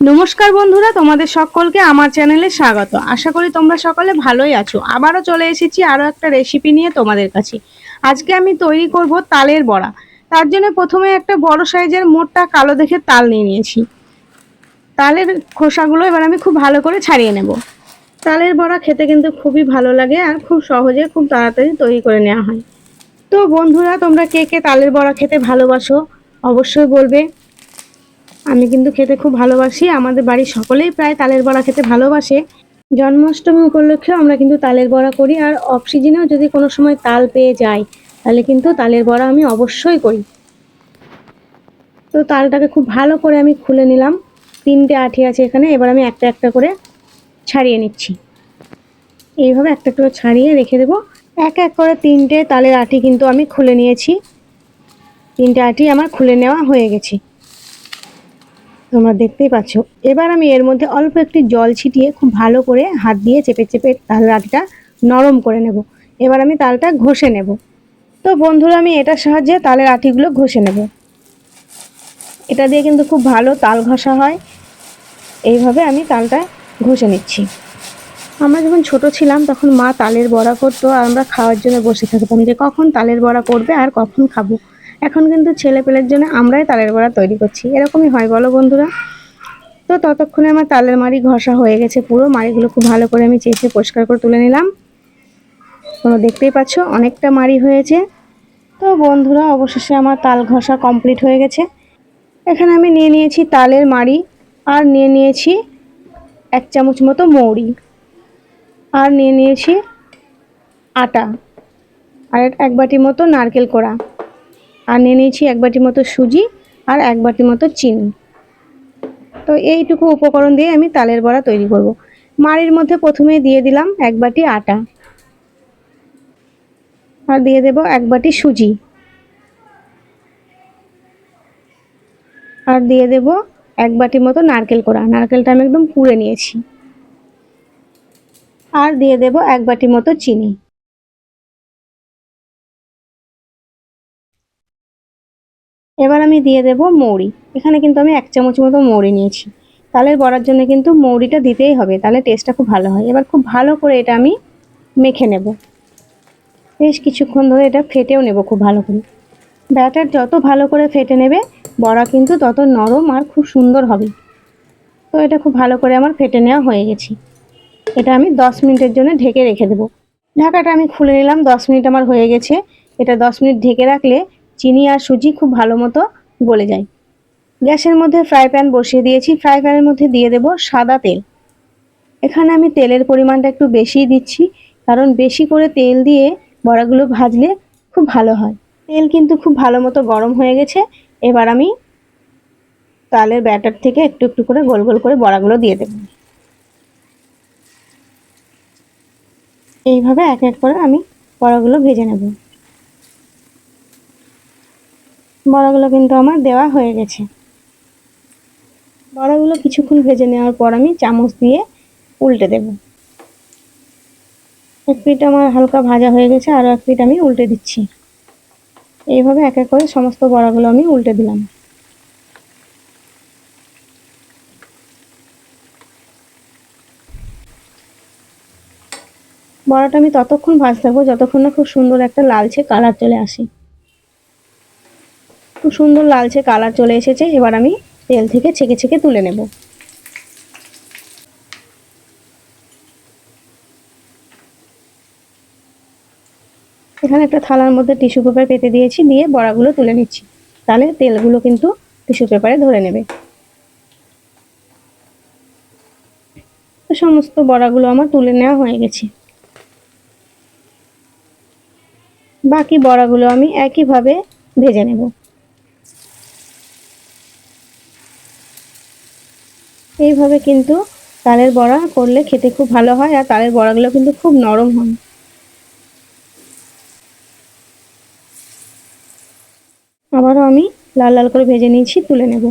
নমস্কার বন্ধুরা, তোমাদের সকলকে আমার চ্যানেলে স্বাগত। আশা করি তোমরা সকলে ভালোই আছো। আবারও চলে এসেছি আরও একটা রেসিপি নিয়ে তোমাদের কাছে। আজকে আমি তৈরি করব তালের বড়া। তার জন্য প্রথমে একটা বড় সাইজের মোটটা কালো দেখে তাল নিয়ে নিয়েছি। তালের খোসাগুলো এবার আমি খুব ভালো করে ছাড়িয়ে নেব। তালের বড়া খেতে কিন্তু খুবই ভালো লাগে আর খুব সহজে খুব তাড়াতাড়ি তৈরি করে নেওয়া হয়। তো বন্ধুরা, তোমরা কে কে তালের বড়া খেতে ভালোবাসো অবশ্যই বলবে। আমি কিন্তু খেতে খুব ভালোবাসি। আমাদের বাড়ির সকলেই প্রায় তালের বড়া খেতে ভালোবাসে। জন্মাষ্টমী উপলক্ষেও আমরা কিন্তু তালের বড়া করি আর অফ সিজনেও যদি কোনো সময় তাল পেয়ে যাই, তাহলে কিন্তু তালের বড়া আমি অবশ্যই করি। তো তালটাকে খুব ভালো করে আমি খুলে নিলাম। তিনটে আঠি আছে এখানে, এবার আমি একটা একটা করে ছাড়িয়ে নিচ্ছি। এইভাবে একটা একটা করে ছাড়িয়ে রেখে দেবো। এক এক করে তিনটে তালের আঠি কিন্তু আমি খুলে নিয়েছি। তিনটে আঠি আমার খুলে নেওয়া হয়ে গেছে। তোমরা দেখতেই পাচ্ছ। এবার আমি এর মধ্যে অল্প একটি জল ছিটিয়ে খুব ভালো করে হাত দিয়ে চেপে চেপে তালের আটিটা নরম করে নেব। এবার আমি তালটা ঘষে নেব। তো বন্ধুরা, আমি এটার সাহায্যে তালের আটিগুলো ঘষে নেব। এটা দিয়ে কিন্তু খুব ভালো তাল ঘষা হয়। এইভাবে আমি তালটা ঘষে নিচ্ছি। আমরা যখন ছোট ছিলাম, তখন মা তালের বড়া করতো আর আমরা খাওয়ার জন্য বসে থাকতাম যে কখন তালের বড়া করবে আর কখন খাব। এখন কিন্তু ছেলে পেলের জন্য আমরাই তালের বড়া তৈরি করছি। এরকমই হয়, বলো বন্ধুরা? তো ততক্ষণে আমার তালের মাড়ি ঘষা হয়ে গেছে পুরো। মাড়িগুলো খুব ভালো করে আমি চেঁচে পরিষ্কার করে তুলে নিলাম। তোমরা দেখতেই পাচ্ছ, অনেকটা মাড়ি হয়েছে। তো বন্ধুরা, অবশেষে আমার তাল ঘষা কমপ্লিট হয়ে গেছে। এখানে আমি নিয়ে নিয়েছি তালের মাড়ি আর নিয়ে নিয়েছি এক চামচ মতো মৌরি আর নিয়ে নিয়েছি আটা আর এক বাটি মতো নারকেল কোড়া। আর নিয়ে নিয়েছি এক বাটি মতো সুজি আর এক বাটি মতো চিনি। তো এইটুকু উপকরণ দিয়ে আমি তালের বড়া তৈরি করব। মাড়ির মধ্যে প্রথমে দিয়ে দিলাম এক বাটি আটা। আর দিয়ে দেব এক বাটি সুজি। আর দিয়ে দেব এক বাটি মতো নারকেল কোড়া। নারকেলটা আমি একদম পুড়ে নিয়েছি। আর দিয়ে দেব এক বাটি মতো চিনি। এবার আমি দিয়ে দেব মৌরি। এখানে কিন্তু আমি এক চামচ মতো মৌরি নিয়েছি। তালের বড়ার জন্য কিন্তু মৌরিটা দিতেই হবে, তাহলে টেস্টটা খুব ভালো হয়। এবার খুব ভালো করে এটা আমি মেখে নেব। বেশ কিছুক্ষণ ধরে এটা ফেটেও নেব খুব ভালো করে। ব্যাটার যত ভালো করে ফেটে নেবে, বড়া কিন্তু তত নরম আর খুব সুন্দর হবে। তো এটা খুব ভালো করে আমার ফেটে নেওয়া হয়ে গেছে। এটা আমি দশ মিনিটের জন্য ঢেকে রেখে দেবো। ঢাকাটা আমি খুলে নিলাম, দশ মিনিট আমার হয়ে গেছে। এটা দশ মিনিট ঢেকে রাখলে চিনি আর সুজি খুব ভালো মতো গলে যায়। গ্যাসের মধ্যে ফ্রাই প্যান বসিয়ে দিয়েছি। ফ্রাই প্যানের মধ্যে দিয়ে দেব সাদা তেল। এখানে আমি তেলের পরিমাণটা একটু বেশিই দিচ্ছি, কারণ বেশি করে তেল দিয়ে বড়াগুলো ভাজলে খুব ভালো হয়। তেল কিন্তু খুব ভালো মতো গরম হয়ে গেছে। এবার আমি তালের ব্যাটার থেকে একটু একটু করে গোল গোল করে বড়াগুলো দিয়ে দেব। এইভাবে এক এক করে আমি বড়াগুলো ভেজে নেব। বড়াগুলো কিন্তু আমার দেওয়া হয়ে গেছে। বড়াগুলো কিছুক্ষণ ভেজে নেওয়ার পর আমি চামচ দিয়ে উল্টে দেব। এক পিঠ আমার হালকা ভাজা হয়ে গেছে আরও এক পিঠ আমি উল্টে দিচ্ছি। এইভাবে এক এক করে সমস্ত বড়াগুলো আমি উল্টে দিলাম। বড়াটা আমি ততক্ষণ ভাজতে থাকব, যতক্ষণ না খুব সুন্দর একটা লালচে কালার চলে আসে। খুব সুন্দর লালচে কালার চলে এসেছে। এবার আমি তেল থেকে ছেঁকে ছেঁকে তুলে নেব। এখানে একটা থালার মধ্যে টিস্যু পেপার পেতে দিয়েছি, দিয়ে বড়াগুলো তুলে নিচ্ছি। তাহলে তেলগুলো কিন্তু টিস্যু পেপারে ধরে নেবে। সমস্ত বড়াগুলো আমার তুলে নেওয়া হয়ে গেছে। বাকি বড়াগুলো আমি একইভাবে ভেজে নেব। এইভাবে কিন্তু তালের বড়া করলে খেতে খুব ভালো হয় আর তালের বড়াগুলো কিন্তু খুব নরম হয়। আবারও আমি লাল লাল করে ভেজে নিয়েছি, তুলে নেব।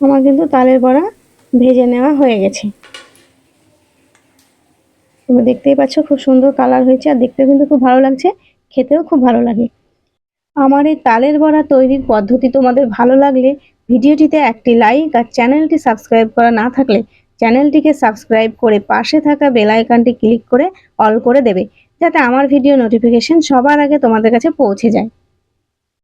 আমার কিন্তু তালের বড়া ভেজে নেওয়া হয়ে গেছে। তুমি দেখতেই পাচ্ছ খুব সুন্দর কালার হয়েছে আর দেখতেও কিন্তু খুব ভালো লাগছে, খেতেও খুব ভালো লাগে। আমার এই তালের বড়া তৈরির পদ্ধতি তোমাদের ভালো লাগলে ভিডিওটিতে একটি লাইক আর চ্যানেলটি সাবস্ক্রাইব করা না থাকলে চ্যানেলটিকে সাবস্ক্রাইব করে পাশে থাকা বেল আইকনটি ক্লিক করে অল করে দেবে, যাতে আমার ভিডিও নোটিফিকেশন সবার আগে তোমাদের কাছে পৌঁছে যায়।